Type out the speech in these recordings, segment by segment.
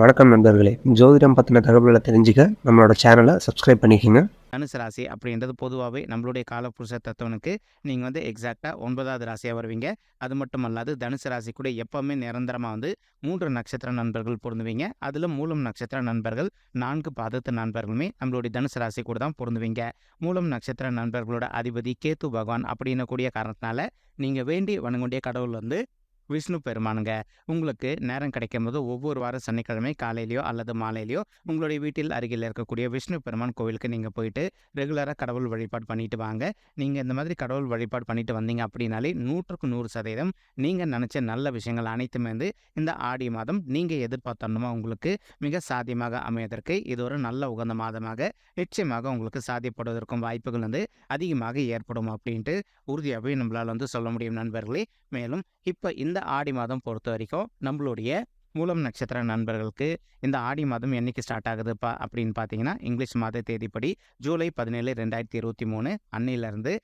வணக்கம் நண்பர்களே. ஜோதிடம் பற்றின தகவல்களை தெரிஞ்சுக்க நம்மளோட சேனலை சப்ஸ்கிரைப் பண்ணிக்கோங்க. தனுசு ராசி அப்படின்றது பொதுவாகவே நம்மளுடைய காலப்புருஷ தத்துவனுக்கு நீங்கள் வந்து எக்ஸாக்டாக ஒன்பதாவது ராசியாக வருவீங்க. அது மட்டும் அல்லாது தனுசு ராசி கூட எப்போவுமே நிரந்தரமாக வந்து மூன்று நட்சத்திர நண்பர்கள் பொருந்துவீங்க. அதில் மூலம் நட்சத்திர நண்பர்கள் நான்கு பாதத்து நண்பர்களுமே நம்மளுடைய தனுசு ராசி கூட தான் பொருந்துவீங்க. மூலம் நட்சத்திர நண்பர்களோட அதிபதி கேத்து பகவான் அப்படின்னக்கூடிய காரணத்தினால நீங்கள் வேண்டி வணங்கக்கூடிய கடவுள் வந்து விஷ்ணு பெருமானுங்க. உங்களுக்கு நேரம் கிடைக்கும் போது ஒவ்வொரு வாரம் சனிக்கிழமை காலையிலையோ அல்லது மாலையிலையோ உங்களுடைய வீட்டில் அருகில் இருக்கக்கூடிய விஷ்ணு பெருமான் கோவிலுக்கு நீங்கள் போயிட்டு ரெகுலராக கடவுள் வழிபாடு பண்ணிட்டு வாங்க. நீங்கள் இந்த மாதிரி கடவுள் வழிபாடு பண்ணிட்டு வந்தீங்க அப்படின்னாலே நூற்றுக்கு நூறு சதவீதம் நீங்கள் நினச்ச நல்ல விஷயங்கள் அனைத்துமே வந்து இந்த ஆடி மாதம் நீங்கள் எதிர்பார்த்தோம்னா உங்களுக்கு மிக சாத்தியமாக அமைவதற்கு இது ஒரு நல்ல உகந்த மாதமாக நிச்சயமாக உங்களுக்கு சாத்தியப்படுவதற்கும் வாய்ப்புகள் வந்து அதிகமாக ஏற்படும் அப்படின்ட்டு உறுதியாகவே நம்மளால் வந்து சொல்ல முடியும் நண்பர்களே. மேலும் இப்போ இந்த ஆடி மாதம் பொறுத்த வரைக்கும் நம்மளுடைய மூலம் நட்சத்திர நண்பர்களுக்கு இந்த ஆடி மாதம் என்னைக்கு ஸ்டார்ட் ஆகுதுப்பா அப்படின்னு பார்த்தீங்கன்னா இங்கிலீஷ் மாத தேதிப்படி ஜூலை பதினேழு ரெண்டாயிரத்தி இருபத்தி மூணு அன்னையிலேருந்து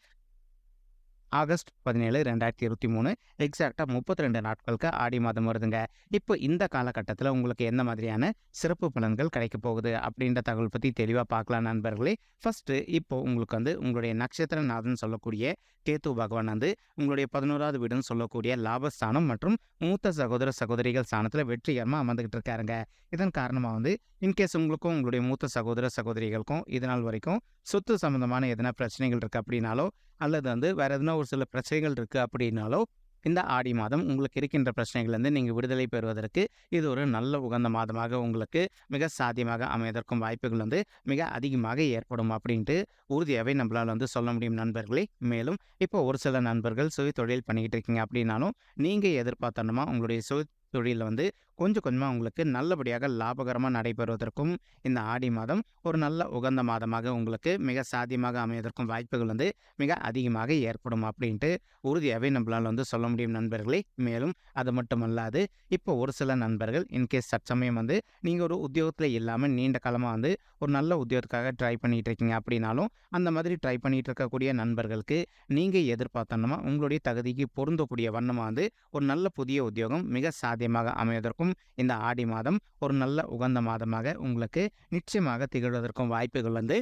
ஆகஸ்ட் பதினேழு ரெண்டாயிரத்தி இருபத்தி மூணு. எக்ஸாக்டாக முப்பத்தி ரெண்டு நாட்களுக்கு ஆடி மாதம் வருதுங்க. இப்போ இந்த காலகட்டத்தில் உங்களுக்கு எந்த மாதிரியான சிறப்பு பலன்கள் கிடைக்க போகுது அப்படின்ற தகவல் பற்றி தெளிவாக பார்க்கலாம் நண்பர்களே. ஃபஸ்ட்டு இப்போ உங்களுக்கு வந்து உங்களுடைய நட்சத்திர நாதன் சொல்லக்கூடிய கேத்து பகவான் வந்து உங்களுடைய பதினோராவது வீடுன்னு சொல்லக்கூடிய லாபஸ்தானம் மற்றும் மூத்த சகோதர சகோதரிகள் ஸ்தானத்தில் வெற்றிகரமாக அமர்ந்துகிட்டு இருக்காருங்க. இதன் காரணமாக வந்து இன்கேஸ் உங்களுக்கும் உங்களுடைய மூத்த சகோதர சகோதரிகளுக்கும் இது நாள் வரைக்கும் சொத்து சம்மந்தமான எதனா பிரச்சனைகள் இருக்குது அப்படின்னாலோ அல்லது வந்து வேறு எதனா ஒரு சில பிரச்சனைகள் இருக்குது அப்படின்னாலோ இந்த ஆடி மாதம் உங்களுக்கு இருக்கின்ற பிரச்சனைகள்லேருந்து நீங்கள் விடுதலை பெறுவதற்கு இது ஒரு நல்ல உகந்த மாதமாக உங்களுக்கு மிக சாத்தியமாக அமைவதற்கும் வாய்ப்புகள் வந்து மிக அதிகமாக ஏற்படும் அப்படின்ட்டு உறுதியாகவே நம்மளால் வந்து சொல்ல முடியும் நண்பர்களே. மேலும் இப்போ ஒரு சில நண்பர்கள் சுய தொழில் பண்ணிக்கிட்டு இருக்கீங்க அப்படின்னாலும் நீங்கள் எதிர்பார்த்தனமா உங்களுடைய சுய தொழிலில் வந்து கொஞ்சம் கொஞ்சமாக உங்களுக்கு நல்லபடியாக லாபகரமாக நடைபெறுவதற்கும் இந்த ஆடி மாதம் ஒரு நல்ல உகந்த மாதமாக உங்களுக்கு மிக சாத்தியமாக அமைவதற்கும் வாய்ப்புகள் வந்து மிக அதிகமாக ஏற்படும் அப்படின்ட்டு உறுதியாகவே நம்மளால் வந்து சொல்ல முடியும் நண்பர்களே. மேலும் அது மட்டும் அல்லாது இப்போ ஒரு சில நண்பர்கள் இன்கேஸ் சற்சமயம் வந்து நீங்கள் ஒரு உத்தியோகத்தில் இல்லாமல் நீண்ட காலமாக வந்து ஒரு நல்ல உத்தியோகத்துக்காக ட்ரை பண்ணிகிட்டு இருக்கீங்க அப்படின்னாலும் அந்த மாதிரி ட்ரை பண்ணிகிட்டு இருக்கக்கூடிய நண்பர்களுக்கு நீங்கள் எதிர்பார்த்தோன்னா உங்களுடைய தகுதிக்கு பொருந்தக்கூடிய வண்ணமாக வந்து ஒரு நல்ல புதிய உத்தியோகம் மிக சாத்தியமாக அமைவதற்கும் இந்த ஆடி மாதம் ஒரு நல்ல உகந்த மாதமாக உங்களுக்கு நிச்சயமாக திகழ்வதற்கும் வாய்ப்புகள் வந்து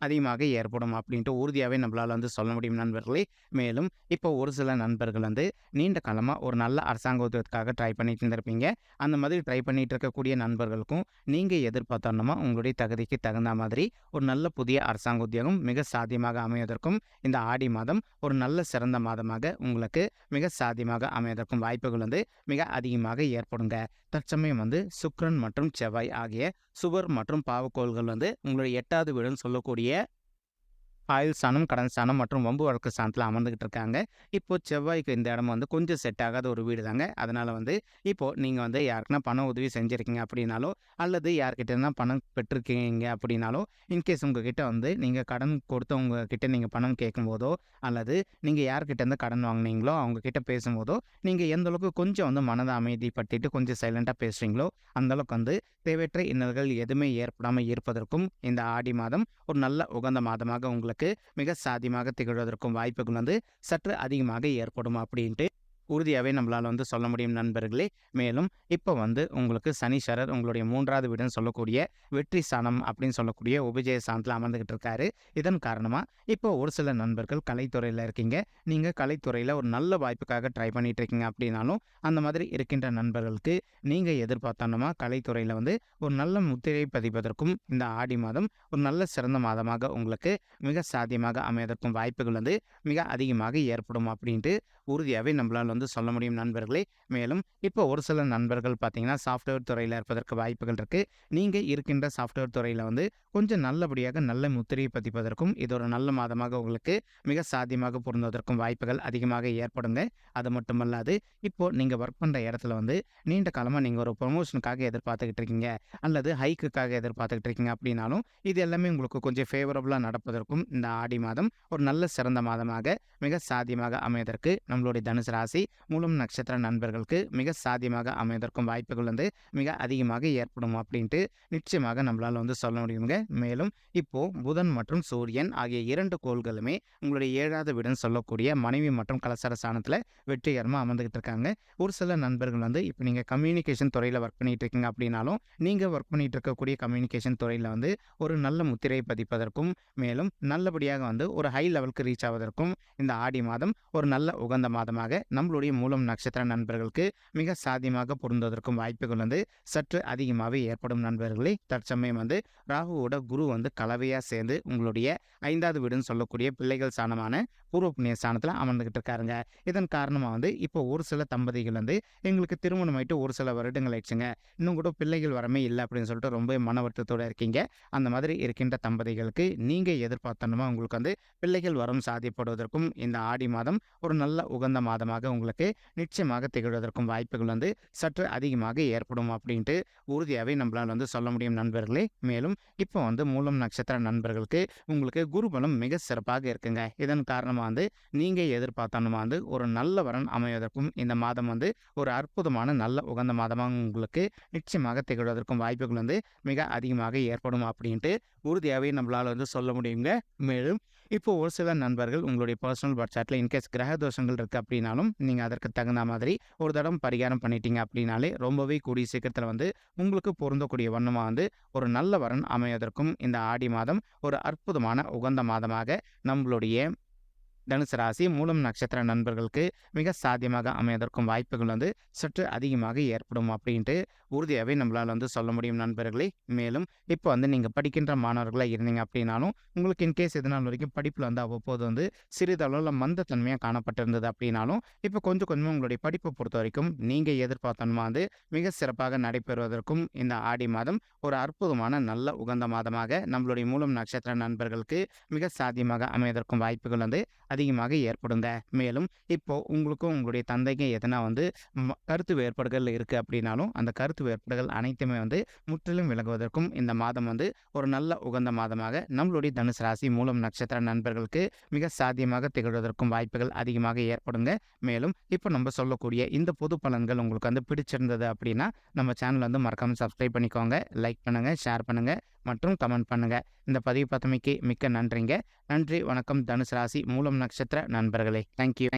அதிகமாக ஏற்படும் அப்படின்ட்டு உறுதியாகவே நம்மளால் வந்து சொல்ல முடியும் நண்பர்களே. மேலும் இப்போ ஒரு சில நண்பர்கள் வந்து நீண்ட காலமாக ஒரு நல்ல அரசாங்க உத்தியோகத்துக்காக ட்ரை பண்ணிட்டு இருந்திருப்பீங்க. அந்த மாதிரி ட்ரை பண்ணிட்டு இருக்கக்கூடிய நண்பர்களுக்கும் நீங்கள் எதிர்பார்த்தோன்னா உங்களுடைய தகுதிக்கு தகுந்த மாதிரி ஒரு நல்ல புதிய அரசாங்க உத்தியோகம் மிக சாத்தியமாக அமைவதற்கும் இந்த ஆடி மாதம் ஒரு நல்ல சிறந்த மாதமாக உங்களுக்கு மிக சாத்தியமாக அமைவதற்கும் வாய்ப்புகள் வந்து மிக அதிகமாக ஏற்படுங்க. தற்சமயம் வந்து சுக்ரன் மற்றும் செவ்வாய் ஆகிய சுவர் மற்றும் பாவக்கோள்கள் வந்து உங்களுடைய எட்டாவது வீடுன்னு சொல்லக்கூடிய ஆயுள் ஸ்தானம் கடன் ஸ்தானம் மற்றும் வம்பு வழக்கு ஸ்தானத்தில் அமர்ந்துக்கிட்டு இருக்காங்க இப்போ செவ்வாய்க்கு இந்த இடம் வந்து கொஞ்சம் செட் ஆகாத ஒரு வீடு தாங்க அதனால் வந்து இப்போது நீங்கள் வந்து யாருக்குன்னா பண உதவி செஞ்சுருக்கீங்க அப்படின்னாலோ அல்லது யார்கிட்டனா இருந்தால் பணம் பெற்றிருக்கீங்க அப்படின்னாலோ இன்கேஸ் உங்ககிட்ட வந்து நீங்கள் கடன் கொடுத்தவங்க கிட்ட நீங்கள் பணம் கேட்கும்போதோ அல்லது நீங்கள் யார்கிட்ட இருந்து கடன் வாங்கினீங்களோ அவங்கக்கிட்ட பேசும்போதோ நீங்கள் எந்த அளவுக்கு கொஞ்சம் வந்து மனதை அமைதிப்பட்டுட்டு கொஞ்சம் சைலண்ட்டாக பேசுகிறீங்களோ அந்தளவுக்கு வந்து தேவையற்ற இன்னல்கள் எதுவுமே ஏற்படாமல் இருப்பதற்கும் இந்த ஆடி மாதம் ஒரு நல்ல உகந்த மாதமாக உங்களுக்கு மிக சாதியமாக திகழ்வதற்கும் வாய்ப்புகள் வந்து சற்று அதிகமாக ஏற்படும் அப்படின்ட்டு உறுதியாகவே நம்மளால் வந்து சொல்ல முடியும் நண்பர்களே. மேலும் இப்போ வந்து உங்களுக்கு சனி சனீஸ்வரர் உங்களுடைய மூன்றாவது வீடுன்னு சொல்லக்கூடிய வெற்றி சாணம் அப்படின்னு சொல்லக்கூடிய உபஜய சாணத்தில் அமர்ந்துகிட்டு இருக்காரு. இதன் காரணமாக இப்போ ஒரு சில நண்பர்கள் கலைத்துறையில் இருக்கீங்க. நீங்கள் கலைத்துறையில் ஒரு நல்ல வாய்ப்புக்காக ட்ரை பண்ணிட்டு இருக்கீங்க அப்படின்னாலும் அந்த மாதிரி இருக்கின்ற நண்பர்களுக்கு நீங்கள் எதிர்பார்த்தோன்னா கலைத்துறையில் வந்து ஒரு நல்ல முத்திரை பதிப்பதற்கும் இந்த ஆடி மாதம் ஒரு நல்ல சிறந்த மாதமாக உங்களுக்கு மிக சாத்தியமாக அமைவதற்கும் வாய்ப்புகள் வந்து மிக அதிகமாக ஏற்படும் அப்படின்ட்டு உறுதியாகவே நம்மளால் வந்து சொல்ல முடியும் நண்பர்களே. மேலும் இப்போ ஒரு சில நண்பர்கள் பார்த்தீங்கன்னா சாஃப்ட்வேர் துறையில் இருப்பதற்கு வாய்ப்புகள் இருக்குது நீங்கள் இருக்கின்ற சாஃப்ட்வேர் துறையில் வந்து கொஞ்சம் நல்லபடியாக நல்ல முத்திரையை பதிப்பதற்கும் இது ஒரு நல்ல மாதமாக உங்களுக்கு மிக சாத்தியமாக பொருந்துவதற்கும் வாய்ப்புகள் அதிகமாக ஏற்படுங்க. அது மட்டுமல்லாது இப்போது நீங்கள் ஒர்க் பண்ணுற இடத்துல வந்து நீண்ட காலமாக நீங்கள் ஒரு ப்ரொமோஷனுக்காக எதிர்பார்த்துக்கிட்டு இருக்கீங்க அல்லது ஹைக்குக்காக எதிர்பார்த்துக்கிட்டு இருக்கீங்க அப்படின்னாலும் இது எல்லாமே உங்களுக்கு கொஞ்சம் ஃபேவரபுளாக நடப்பதற்கும் இந்த ஆடி மாதம் ஒரு நல்ல சிறந்த மாதமாக மிக சாத்தியமாக அமைவதற்கு நம்மளுடைய தனுசு ராசி மூலம் நட்சத்திர நண்பர்களுக்கு மிக சாத்தியமாக அமைவதற்கும் வாய்ப்புகள் வந்து மிக அதிகமாக ஏற்படும் அப்படின்ட்டு நிச்சயமாக நம்மளால் வந்து சொல்ல முடியுங்க. மேலும் இப்போ புதன் மற்றும் சூரியன் ஆகிய இரண்டு கோள்களுமே உங்களுடைய ஏழாவது வீடுன்னு சொல்லக்கூடிய மனைவி மற்றும் கலசர சாணத்தில் வெற்றிகரமாக அமர்ந்துகிட்டு இருக்காங்க. ஒரு சில நண்பர்கள் வந்து இப்போ நீங்கள் கம்யூனிகேஷன் துறையில் ஒர்க் பண்ணிட்டு இருக்கீங்க அப்படின்னாலும் நீங்கள் ஒர்க் பண்ணிட்டு இருக்கக்கூடிய கம்யூனிகேஷன் துறையில் வந்து ஒரு நல்ல முத்திரை பதிப்பதற்கும் மேலும் நல்லபடியாக வந்து ஒரு ஹை லெவலுக்கு ரீச் ஆவதற்கும் இந்த ஆடி மாதம் ஒரு நல்ல உகந்த மாதமாக நம்மளுடைய மூலம் நட்சத்திர நண்பர்களுக்கு மிக சாத்தியமாக பொருந்துவதற்கும் வாய்ப்புகள் வந்து சற்று அதிகமாகவே ஏற்படும் நண்பர்களே. தற்சமயம் வந்து ராகுவோட குரு வந்து கலவையாக சேர்ந்து உங்களுடைய ஐந்தாவது வீடுன்னு சொல்லக்கூடிய பிள்ளைகள் சாணமான பூர்வ புண்ணிய ஸ்தானத்தில் அமர்ந்துகிட்டு இருக்காருங்க. இதன் காரணமாக வந்து இப்போ ஒரு சில தம்பதிகள் வந்து எங்களுக்கு திருமணம் ஆயிட்டு ஒரு சில வருடங்கள் ஆயிடுச்சுங்க. இன்னும் கூட பிள்ளைகள் வரமே இல்லை அப்படின்னு சொல்லிட்டு ரொம்ப மன வருத்தத்தோடு இருக்கீங்க. அந்த மாதிரி இருக்கின்ற தம்பதிகளுக்கு நீங்கள் எதிர்பார்த்தனமா உங்களுக்கு வந்து பிள்ளைகள் வரம் சாதியப்படுவதற்கும் இந்த ஆடி மாதம் ஒரு நல்ல உகந்த மாதமாக உங்களுக்கு நிச்சயமாக திகழ்வதற்கும் வாய்ப்புகள் வந்து சற்று அதிகமாக ஏற்படும் அப்படின்ட்டு உறுதியாகவே நம்மளால் வந்து சொல்ல முடியும் நண்பர்களே. மேலும் இப்போ வந்து மூலம் நட்சத்திர நண்பர்களுக்கு உங்களுக்கு குருபலம் மிக சிறப்பாக இருக்குங்க. இதன் காரணமாக வந்து நீங்கள் எதிர்பார்த்தனமா வந்து ஒரு நல்ல வரன் அமைவதற்கும் இந்த மாதம் வந்து ஒரு அற்புதமான நல்ல உகந்த மாதமாக உங்களுக்கு நிச்சயமாக திகழ்வதற்கும் வாய்ப்புகள் வந்து மிக அதிகமாக ஏற்படும் அப்படின்ட்டு உறுதியாகவே நம்மளால் வந்து சொல்ல முடியுங்க. மேலும் இப்போ ஒரு சில நண்பர்கள் உங்களுடைய பர்சனல் வாட்ஸ்அப்பில் இன்கேஸ் கிரக தோஷங்கள் இருக்குது அப்படின்னாலும் நீங்கள் அதற்கு தகுந்த மாதிரி ஒரு தடவை பரிகாரம் பண்ணிட்டீங்க அப்படின்னாலே ரொம்பவே கூடிய சீக்கிரத்தில் வந்து உங்களுக்கு பொருந்தக்கூடிய வண்ணமாக வந்து ஒரு நல்ல வரன் அமைவதற்கும் இந்த ஆடி மாதம் ஒரு அற்புதமான உகந்த மாதமாக நம்மளுடைய தனுசு ராசி மூலம் நட்சத்திர நண்பர்களுக்கு மிக சாத்தியமாக அமையதற்கும் வாய்ப்புகள் வந்து சற்று அதிகமாக ஏற்படும் அப்படின்ட்டு உறுதியாகவே நம்மளால் வந்து சொல்ல முடியும் நண்பர்களே. மேலும் இப்போ வந்து நீங்கள் படிக்கின்ற மாணவர்களாக இருந்தீங்க அப்படின்னாலும் உங்களுக்கு இன்கேஸ் எது வரைக்கும் படிப்பில் வந்து அவ்வப்போது வந்து சிறிதளவில் மந்தத்தன்மையாக காணப்பட்டிருந்தது அப்படின்னாலும் இப்போ கொஞ்சம் கொஞ்சமாக உங்களுடைய படிப்பை பொறுத்த வரைக்கும் நீங்கள் எதிர்பார்த்தனமா வந்து மிக சிறப்பாக நடைபெறுவதற்கும் இந்த ஆடி மாதம் ஒரு அற்புதமான நல்ல உகந்த மாதமாக நம்மளுடைய மூலம் நட்சத்திர நண்பர்களுக்கு மிக சாத்தியமாக அமைவதற்கும் வாய்ப்புகள் வந்து அதிகமாக ஏற்படுங்க. மேலும் இப்போ உங்களுக்கும் உங்களுடைய தந்தைக்கும் எதனா வந்து ம- கருத்து வேறுபாடுகள் இருக்குது அப்படின்னாலும் அந்த கருத்து வேறுபாடுகள் அனைத்துமே வந்து முற்றிலும் விலகுவதற்கும் இந்த மாதம் வந்து ஒரு நல்ல உகந்த மாதமாக நம்மளுடைய தனுசு ராசி மூலம் நட்சத்திர நண்பர்களுக்கு மிக சாத்தியமாக திகழ்வதற்கும் வாய்ப்புகள் அதிகமாக ஏற்படுங்க. மேலும் இப்போ நம்ம சொல்லக்கூடிய இந்த பொது பலன்கள் உங்களுக்கு வந்து பிடிச்சிருந்தது அப்படின்னா நம்ம சேனல் வந்து மறக்காமல் சப்ஸ்கிரைப் பண்ணிக்கோங்க. லைக் பண்ணுங்கள் ஷேர் பண்ணுங்கள் மற்றும் கமெண்ட் பண்ணுங்கள் இந்த பதிவு பார்த்தமைக்கு மிக்க நன்றிங்க. நன்றி வணக்கம். தனுசு ராசி மூலம் நட்சத்திர நண்பர்களே. தேங்க்யூ